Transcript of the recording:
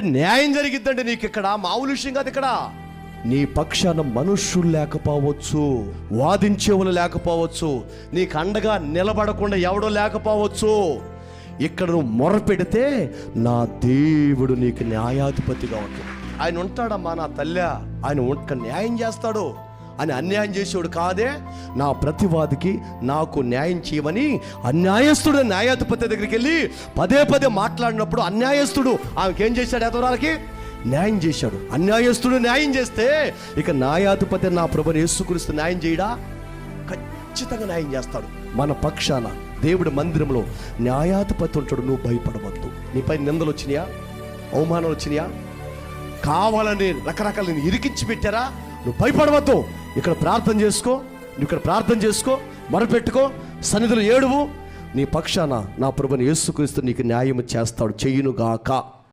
న్యాయం జరిగిద్దండి నీకు ఇక్కడ మామూలు విషయం కాదు ఇక్కడ. నీ పక్షాన మనుష్యులు లేకపోవచ్చు వాదించేవులు లేకపోవచ్చు నీకు అండగా నిలబడకుండా ఎవడో లేకపోవచ్చు. ఇక్కడ నువ్వు మొర పెడితే నా దేవుడు నీకు న్యాయాధిపతిగా ఉంటాడు. ఆయన ఉంటాడమ్మా నా తల్లి. ఆయన ఉంట న్యాయం చేస్తాడు. అని అన్యాయం చేసేవాడు కాదే నా ప్రతివాదికి నాకు న్యాయం చేయమని అన్యాయస్తుడు న్యాయాధిపతి దగ్గరికి వెళ్ళి పదే పదే మాట్లాడినప్పుడు అన్యాయస్తుడు ఆమెకేం చేశాడు ఎదవరాలకి? న్యాయం చేశాడు. అన్యాయస్తుడు న్యాయం చేస్తే ఇక న్యాయాధిపతి నా ప్రభుని యేసుక్రీస్తు న్యాయం చేయడా? ఖచ్చితంగా న్యాయం చేస్తాడు. మన పక్షాన దేవుడి మందిరంలో న్యాయాధిపతి ఉంటాడు నువ్వు భయపడవద్దు. నీపై నిందలు వచ్చినాయా? అవమానాలు వచ్చినాయా? కావాలని రకరకాల నేను ఇరికించి పెట్టారా? నువ్వు భయపడవద్దు. ఇక్కడ ప్రార్థన చేసుకో నువ్వు ఇక్కడ ప్రార్థన చేసుకో మొరపెట్టుకో సన్నిధులు ఏడువు. నీ పక్షాన నా ప్రభుని యేసుక్రీస్తు నీకు న్యాయం చేస్తాడు చెయ్యునుగాక